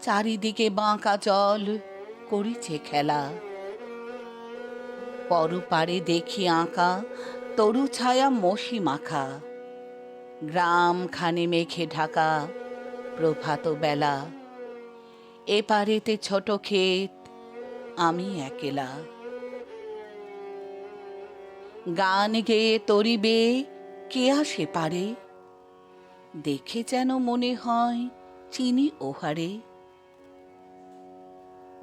চারিদিকে বাঁকা জল করিছে খেলা। পরপারে দেখি আঁকা তরু ছায়া মশি মাখা। গ্রাম খানে মেঘে ঢাকা প্রভাত বেলা। এপারেতে ছোট ক্ষেত, আমি একেলা। গান গেয়ে তরিবে, কে আসে পারে? দেখে যেন মনে হয় চিনি ওহারে।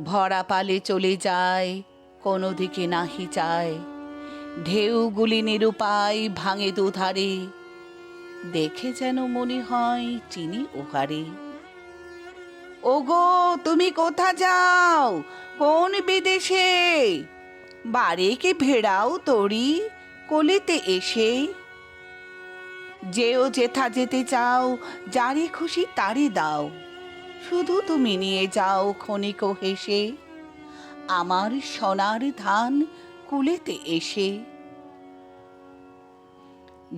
ভরা পালে চলে যায়, কোনো দিকে নাহি চায় ঢেউগুলি নিরুপায় ভাঙে দুধারে দেখে যেন মনে হয় চিনি ওহারে ওগো, তুমি কোথা যাও? কোন বিদেশে? বারে কি ভেড়াও তরি? কলিতে এসে? যেও যেথা যেতে চাও, যারে খুশি তারে দাও। শুধু তুমি নিয়ে যাও ক্ষণিক হেসে। আমার সোনার ধান কুলেতে এসে।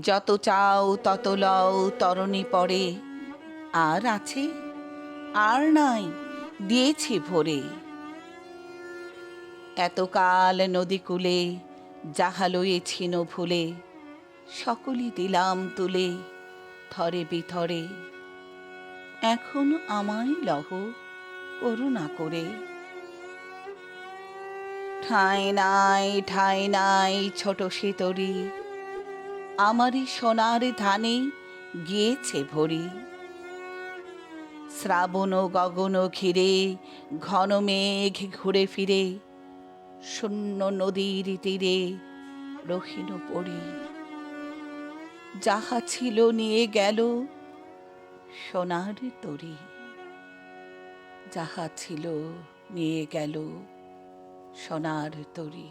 যত চাও তত লও, তরণী পড়ে আর আছে, আর নাই, দিয়েছি ভরে। এতকাল নদী কূলে যাহা লইয়েছিল ভুলে সকলই দিলাম তুলে, থরে বিথরে। এখন আমায় লহ, করুণা করে। ঠাঁই নাই ঠাঁই নাই, ছোট শীতরি আমারই সোনার ধানে গিয়েছে ভরি। শ্রাবণ গগন ঘিরে, ঘন মেঘ ঘুরে ফিরে, শূন্য নদীর তীরে রহিন পড়ি। যাহা ছিল নিয়ে গেল সোনার তরি। যাহা ছিল নিয়ে গেল সোনার তরী।